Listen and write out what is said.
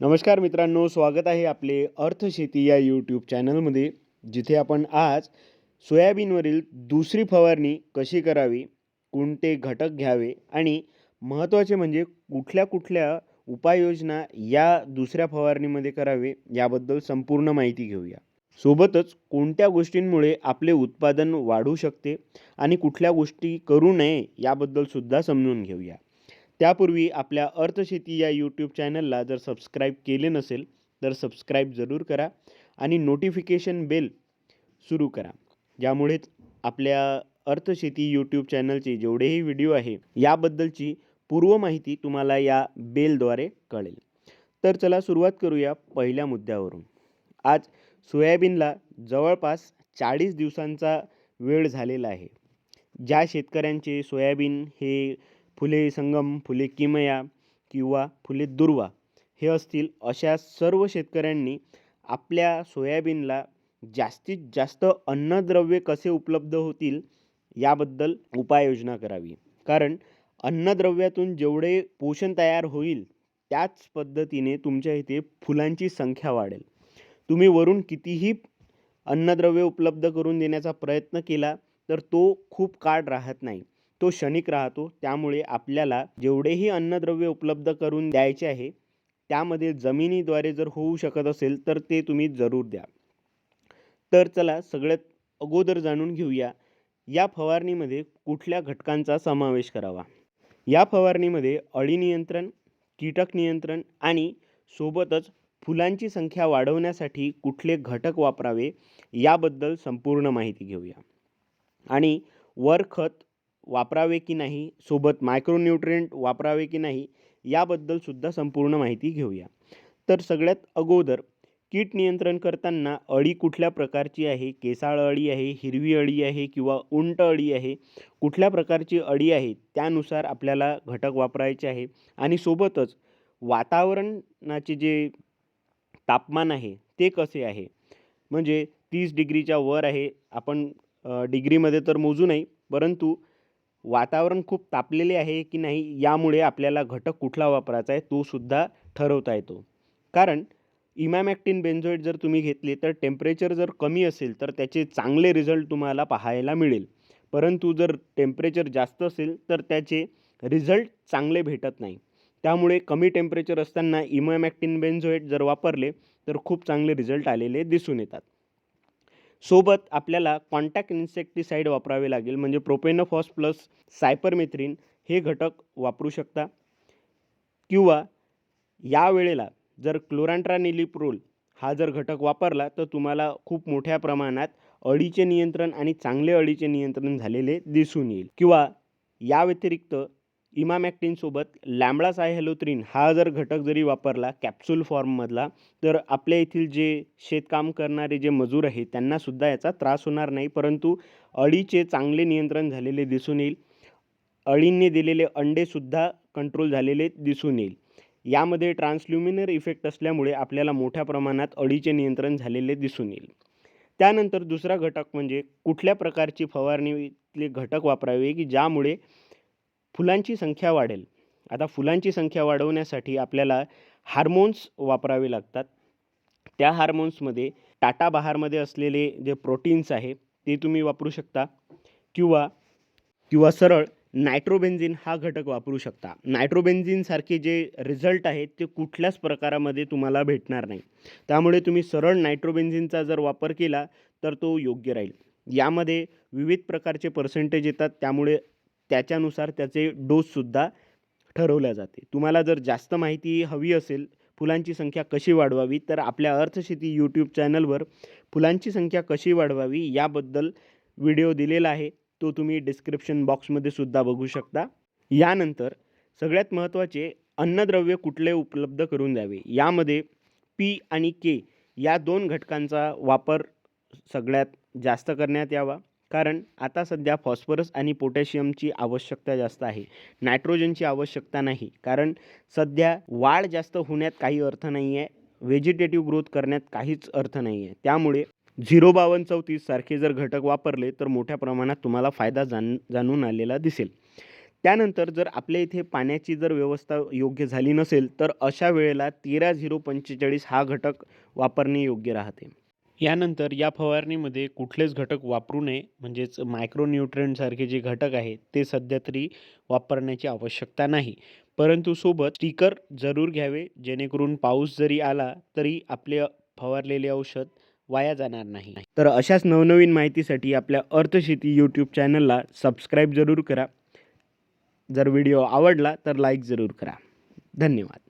नमस्कार मित्रांनो स्वागत आहे आपले अर्थशेती या यूट्यूब चॅनलमध्ये जिथे आपण आज सोयाबीनवरील दुसरी फवारणी कशी करावी कोणते घटक घ्यावे आणि महत्त्वाचे म्हणजे कुठल्या कुठल्या उपाययोजना या दुसऱ्या फवारणीमध्ये करावे याबद्दल संपूर्ण माहिती घेऊया. सोबतच कोणत्या गोष्टींमुळे आपले उत्पादन वाढू शकते आणि कुठल्या गोष्टी करू नये याबद्दल सुद्धा समजून घेऊया. त्यापूर्वी आपल्या अर्थशेती या यूट्यूब चॅनलला जर सबस्क्राईब केले नसेल तर सबस्क्राईब जरूर करा आणि नोटिफिकेशन बेल सुरू करा. ज्यामुळेच आपल्या अर्थशेती यूट्यूब चॅनलचे जेवढेही व्हिडिओ आहे याबद्दलची पूर्व माहिती तुम्हाला या बेलद्वारे कळेल. तर चला सुरुवात करूया पहिल्या मुद्द्यावरून. आज सोयाबीनला जवळपास चाळीस दिवसांचा वेळ झालेला आहे. ज्या शेतकऱ्यांचे सोयाबीन हे फुले संगम फुले किमया किंवा फुले दुर्वा हे असतील अशा सर्व शेतकऱ्यांनी आपल्या सोयाबीनला जास्तीत जास्त अन्नद्रव्ये कसे उपलब्ध होतील याबद्दल उपाययोजना करावी. कारण अन्नद्रव्यातून जेवढे पोषण तयार होईल त्याच पद्धतीने तुमच्या इथे फुलांची संख्या वाढेल. तुम्ही वरून कितीही अन्नद्रव्य उपलब्ध करून देण्याचा प्रयत्न केला तर तो खूप काळ राहत नाही. तो क्षणिक राहतो. त्यामुळे आपल्याला जेवढेही अन्नद्रव्य उपलब्ध करून द्यायचे आहे त्यामध्ये जमिनीद्वारे जर होऊ शकत असेल तर ते तुम्ही जरूर द्या. तर चला सगळ्यात अगोदर जाणून घेऊया. या फवारणीमध्ये कुठल्या घटकांचा समावेश करावा? या फवारणीमध्ये अळी नियंत्रण कीटक नियंत्रण आणि सोबतच फुलांची संख्या वाढवण्यासाठी कुठले घटक वापरावे याबद्दल संपूर्ण माहिती घेऊया. आणि वर खत वापरावे की नाही सोबत मायक्रोन्यूट्रिएंट वापरावे की नाही याबद्दलसुद्धा संपूर्ण माहिती घेऊया. तर सगळ्यात अगोदर कीट नियंत्रण करताना अळी कुठल्या प्रकारची आहे? केसाळ अळी आहे हिरवी अळी आहे किंवा उंट अळी आहे? कुठल्या प्रकारची अळी आहे? त्यानुसार आपल्याला घटक वापरायचे आहे. आणि सोबतच वातावरणाचे जे तापमान आहे ते कसे आहे? म्हणजे तीस डिग्रीच्या वर आहे. आपण डिग्रीमध्ये तर मोजू नाही परंतु वातावरण खूप तापलेले आहे की नाही यामुळे आपल्याला घटक कुठला वापरायचा आहे तो सुद्धा ठरवता येतो. कारण इमॅमॅक्टिन बेन्झोइड जर तुम्ही घेतले तर टेम्परेचर जर कमी असेल तर त्याचे चांगले रिझल्ट तुम्हाला पाहायला मिळेल. परंतु जर टेम्परेचर जास्त असेल तर त्याचे रिझल्ट चांगले भेटत नाही. त्यामुळे कमी टेम्परेचर असताना इमॅमॅक्टिन बेन्झोइड जर वापरले तर खूप चांगले रिझल्ट आलेले दिसून येतात. सोबत आपल्याला कॉन्टॅक्ट इन्सेक्टिसाईड वापरावे लागेल म्हणजे प्रोपेनोफॉस प्लस सायपरमेथ्रिन हे घटक वापरू शकता. किंवा या वेळेला जर क्लोरांट्रानिलिप्रोल हा जर घटक वापरला तर तुम्हाला खूप मोठ्या प्रमाणात अळीचे नियंत्रण आणि चांगले अळीचे नियंत्रण झालेले दिसून येईल. किंवा या व्यतिरिक्त इमामॅक्टिनसोबत लॅम्बडा सायहॅलोथ्रिन हा जर घटक जरी वापरला कॅप्सूल फॉर्ममधला तर आपल्या येथील जे शेतकाम करणारे जे मजूर आहेत त्यांनासुद्धा याचा त्रास होणार नाही. परंतु अळीचे चांगले नियंत्रण झालेले दिसून येईल. अळींनी दिलेले अंडेसुद्धा कंट्रोल झालेले दिसून येईल. यामध्ये ट्रान्सल्युमिनर इफेक्ट असल्यामुळे आपल्याला मोठ्या प्रमाणात अळीचे नियंत्रण झालेले दिसून येईल. त्यानंतर दुसरा घटक म्हणजे कुठल्या प्रकारची फवारणीतले घटक वापरावे की ज्यामुळे फुलांची संख्या वाढेल. आता फुलांची संख्या वाढवण्यासाठी आपल्याला हार्मोन्स वापरावे लागतात. त्या हार्मोन्समध्ये टाटा बहारमध्ये असलेले जे प्रोटीन्स आहे ते तुम्ही वापरू शकता किंवा किंवा सरळ नायट्रोबेन्झिन हा घटक वापरू शकता. नायट्रोबेन्झिनसारखे जे रिझल्ट आहेत ते कुठल्याच प्रकारामध्ये तुम्हाला भेटणार नाही. त्यामुळे तुम्ही सरळ नायट्रोबेन्झिनचा जर वापर केला तर तो योग्य राहील. यामध्ये विविध प्रकारचे पर्सेंटेज येतात त्यामुळे त्याच्यानुसार त्याचे डोससुद्धा ठरवल्या जाते. तुम्हाला जर जास्त माहिती हवी असेल फुलांची संख्या कशी वाढवावी तर आपल्या अर्थशेती यूट्यूब चॅनलवर फुलांची संख्या कशी वाढवावी याबद्दल व्हिडिओ दिलेला आहे. तो तुम्ही डिस्क्रिप्शन बॉक्समध्ये सुद्धा बघू शकता. यानंतर सगळ्यात महत्त्वाचे अन्नद्रव्य कुठले उपलब्ध करून द्यावे? यामध्ये पी आणि के या दोन घटकांचा वापर सगळ्यात जास्त करण्यात यावा. कारण आता सध्या फॉस्फरस आणि पोटॅशियमची आवश्यकता जास्त आहे. नायट्रोजनची आवश्यकता नाही. कारण सध्या वाढ जास्त होण्यात काही अर्थ नाही आहे व्हेजिटेटिव्ह ग्रोथ करण्यात काहीच अर्थ नाही आहे त्यामुळे झिरो बावन्न चौतीस सारखे जर घटक वापरले तर मोठ्या प्रमाणात तुम्हाला फायदा जाण जाणून आलेला दिसेल. त्यानंतर जर आपल्या इथे पाण्याची जर व्यवस्था योग्य झाली नसेल तर अशा वेळेला तेरा झिरो पंचेचाळीस हा घटक वापरणे योग्य राहते. यानंतर या फवारणीमध्ये कुठलेच घटक वापरू नये म्हणजेच मायक्रोन्यूट्रंटसारखे जे घटक आहेत ते सध्या तरी वापरण्याची आवश्यकता नाही. परंतु सोबत स्टिकर जरूर घ्यावे जेणेकरून पाऊस जरी आला तरी आपले फवारलेले औषध वाया जाणार नाही. तर अशाच नवनवीन माहितीसाठी आपल्या अर्थशेती यूट्यूब चॅनलला सबस्क्राईब जरूर करा. जर व्हिडिओ आवडला तर लाईक जरूर करा. धन्यवाद.